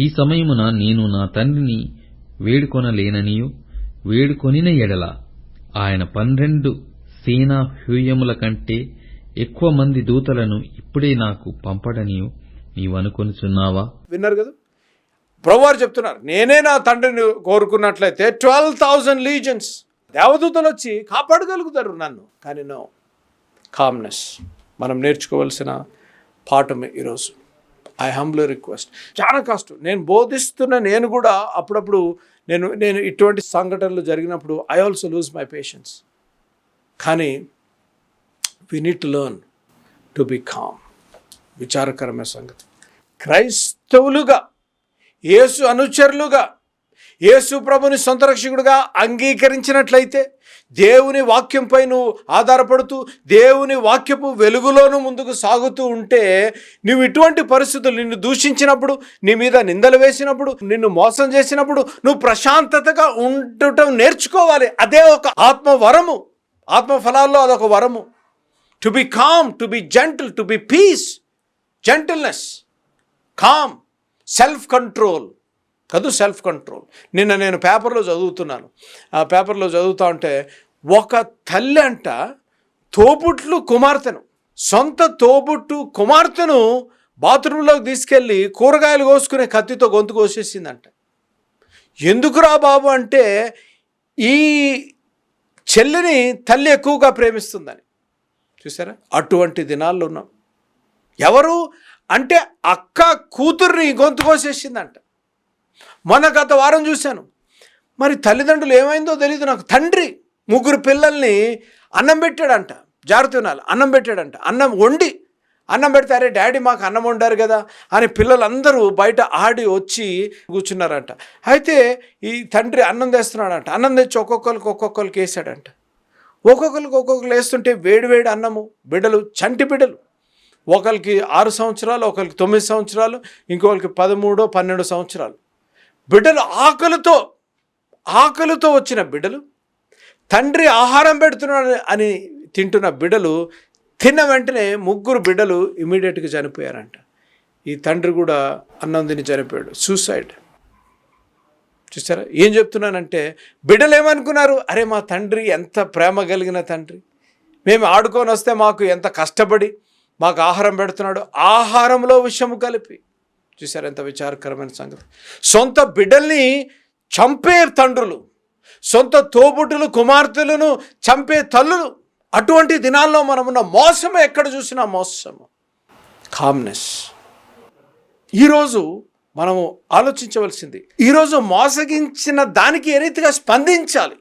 ఈ సమయమున నేను నా తండ్రిని వేడుకొనలేననియూ వేడుకొనిన ఎడల ఆయన పన్నెండు సేనా హ్యూయముల కంటే ఎక్కువ మంది దూతలను ఇప్పుడే నాకు పంపడనియు నీవనుకొనుచున్నావా? విన్నారు కదా? ప్రభువారు చెప్తున్నారు నేనే నా తండ్రిని కోరుకున్నట్లయితే ట్వెల్వ్ థౌజండ్ లీజన్స్ దేవదూతలు వచ్చి కాపాడగలుగుతారు నన్ను. కానీ నో కామ్నెస్ మనం నేర్చుకోవాల్సిన పాఠమే ఈరోజు. ఐ హంబ్లీ రిక్వెస్ట్ చాలా కష్టం నేను బోధిస్తున్న నేను కూడా అప్పుడప్పుడు నేను నేను ఇటువంటి సంఘటనలు జరిగినప్పుడు I also lose my patience కానీ we need to learn to be calm విచారకరమైన సంగతి. క్రైస్తవులుగా యేసు అనుచరులుగా యేసు ప్రభుని సొంత రక్షకుడిగా అంగీకరించినట్లయితే దేవుని వాక్యంపై నువ్వు ఆధారపడుతూ దేవుని వాక్యపు వెలుగులోనూ ముందుకు సాగుతూ ఉంటే నువ్వు ఇటువంటి పరిస్థితులు నిన్ను దూషించినప్పుడు నీ మీద నిందలు వేసినప్పుడు నిన్ను మోసం చేసినప్పుడు నువ్వు ప్రశాంతతగా ఉండటం నేర్చుకోవాలి. అదే ఒక ఆత్మ వరము ఆత్మ ఫలాల్లో అదొక వరము. To be calm to be gentle to be peace gentleness calm self control. కాదు సెల్ఫ్ కంట్రోల్ నిన్న నేను పేపర్లో చదువుతున్నాను. ఆ పేపర్లో చదువుతా ఉంటే ఒక తల్లి అంట తోబుట్లు కుమార్తెను. సొంత తోబుట్టు కుమార్తెను బాత్రూంలోకి తీసుకెళ్ళి కూరగాయలు కోసుకునే కత్తితో గొంతు కోసేసిందంట. ఎందుకురా బాబు అంటే ఈ చెల్లిని తల్లి ఎక్కువగా ప్రేమిస్తుందని. చూసారా? అటువంటి దినాల్లో ఉన్నాం. ఎవరు? అంటే అక్క కూతుర్ని గొంతు కోసేసిందంట. మొన్న గత వారం చూశాను. మరి తల్లిదండ్రులు ఏమైందో తెలియదు నాకు. తండ్రి ముగ్గురు పిల్లల్ని అన్నం పెట్టాడంట. జాగ్రత్త వినాలి అన్నం పెట్టాడంట. అన్నం వండి అన్నం పెడితే అరే డాడీ మాకు అన్నం వండారు కదా అని పిల్లలందరూ బయట ఆడి వచ్చి కూర్చున్నారంట. అయితే ఈ తండ్రి అన్నం తెస్తున్నాడంట. అన్నం తెచ్చి ఒక్కొక్కరికి ఒక్కొక్కరికి వేసాడంట. ఒక్కొక్కరికి ఒక్కొక్కరు వేస్తుంటే వేడివేడి అన్నము బిడ్డలు చంటి బిడ్డలు. ఒకరికి ఆరు సంవత్సరాలు ఒకరికి తొమ్మిది సంవత్సరాలు ఇంకొకరికి పదమూడో పన్నెండు సంవత్సరాలు. బిడ్డలు ఆకలితో ఆకలితో వచ్చిన బిడ్డలు తండ్రి ఆహారం పెడుతున్నాడు అని తింటున్న బిడ్డలు తిన్న వెంటనే ముగ్గురు బిడ్డలు ఇమీడియట్గా చనిపోయారంట. ఈ తండ్రి కూడా అన్నం తిని చనిపోయాడు. సూసైడ్ చూసారా? ఏం చెప్తున్నానంటే బిడ్డలు ఏమనుకున్నారు అరే మా తండ్రి ఎంత ప్రేమ కలిగిన తండ్రి. మేము ఆడుకొని వస్తే మాకు ఎంత కష్టపడి మాకు ఆహారం పెడుతున్నాడు. ఆహారంలో విషము కలిపి. చూసారు ఎంత విచారకరమైన సంగతి. సొంత బిడ్డల్ని చంపే తండ్రులు సొంత తోబుట్టులు కుమార్తెలను చంపే తల్లులు అటువంటి దినాల్లో మనమున్న మోసము ఎక్కడ చూసినా మోసము. కామ్నెస్. ఈరోజు మనము ఆలోచించవలసింది ఈరోజు మోసగించిన దానికి ఏ రీతిగా స్పందించాలి?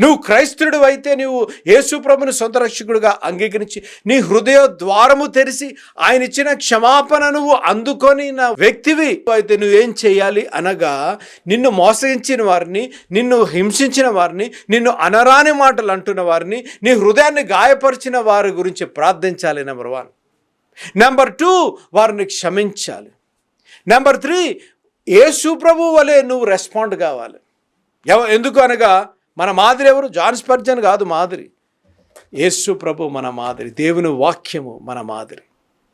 నువ్వు క్రైస్తవుడు అయితే నువ్వు యేసుప్రభుని సొంత రక్షకుడిగా అంగీకరించి నీ హృదయ ద్వారము తెరిచి ఆయన ఇచ్చిన క్షమాపణ నువ్వు అందుకొని నా వ్యక్తివి. అయితే నువ్వేం చేయాలి అనగా నిన్ను మోసగించిన వారిని నిన్ను హింసించిన వారిని నిన్ను అనరాని మాటలు అంటున్న వారిని నీ హృదయాన్ని గాయపరిచిన వారి గురించి ప్రార్థించాలి నెంబర్ వన్. నెంబర్ టూ వారిని క్షమించాలి. నెంబర్ త్రీ యేసు ప్రభు వలె నువ్వు రెస్పాండ్ కావాలి. ఎవ ఎందుకు అనగా మన మాదిరి ఎవరు? జాన్ స్పర్జన్ కాదు మాదిరి. యేసు ప్రభు మన మాదిరి. దేవుని వాక్యము మన మాదిరి.